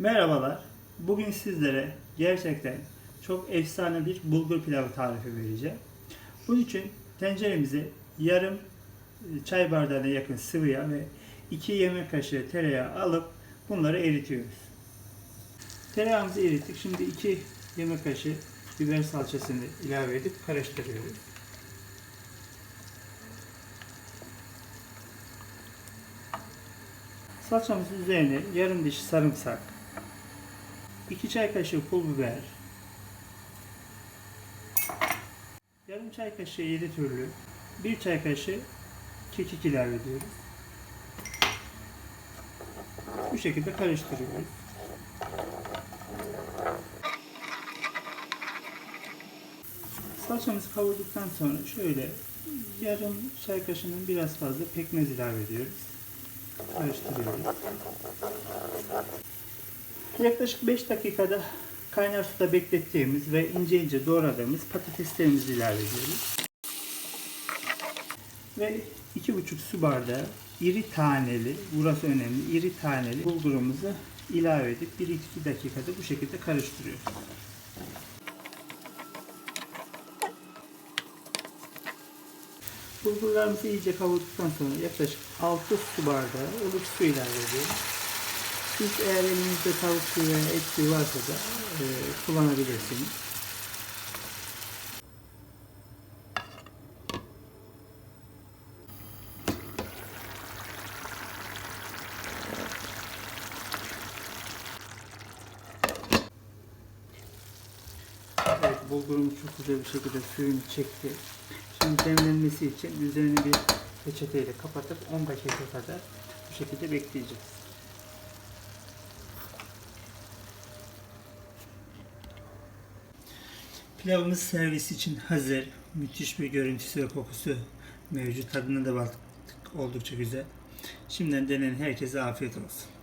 Merhabalar. Bugün sizlere gerçekten çok efsane bir bulgur pilavı tarifi vereceğim. Bunun için tenceremize yarım e, çay bardağına yakın sıvı yağ ve 2 yemek kaşığı tereyağı alıp bunları eritiyoruz. Tereyağımızı erittik. Şimdi 2 yemek kaşığı biber salçasını ilave edip karıştırıyoruz. Salçamızın üzerine yarım diş sarımsak, 2 çay kaşığı pul biber, yarım çay kaşığı yedi türlü, 1 çay kaşığı kekik ilave ediyoruz. Bu şekilde karıştırıyoruz. Salçamızı kavurduktan sonra şöyle yarım çay kaşığının biraz fazla pekmez ilave ediyoruz. Karıştırıyoruz. Yaklaşık 5 dakikada kaynar suda beklettiğimiz ve ince ince doğradığımız patateslerimizi ilave ediyoruz. Ve 2,5 su bardağı iri taneli, burası önemli, iri taneli bulgurumuzu ilave edip 1-2 dakikada bu şekilde karıştırıyoruz. Bulgurlarımızı iyice kavurduktan sonra yaklaşık 6 su bardağı ılık su ilave ediyoruz. Siz eğer elinizde tavuk suyu veya et suyu varsa da e, kullanabilirsiniz. Evet, bulgurumuz çok güzel bir şekilde suyunu çekti. Şimdi demlenmesi için üzerini bir peçeteyle kapatıp 10 dakika kadar bu şekilde bekleyeceğiz. Pilavımız servis için hazır. Müthiş bir görüntüsü ve kokusu mevcut. Tadına da baktık. Oldukça güzel. Şimdiden deneyen herkese afiyet olsun.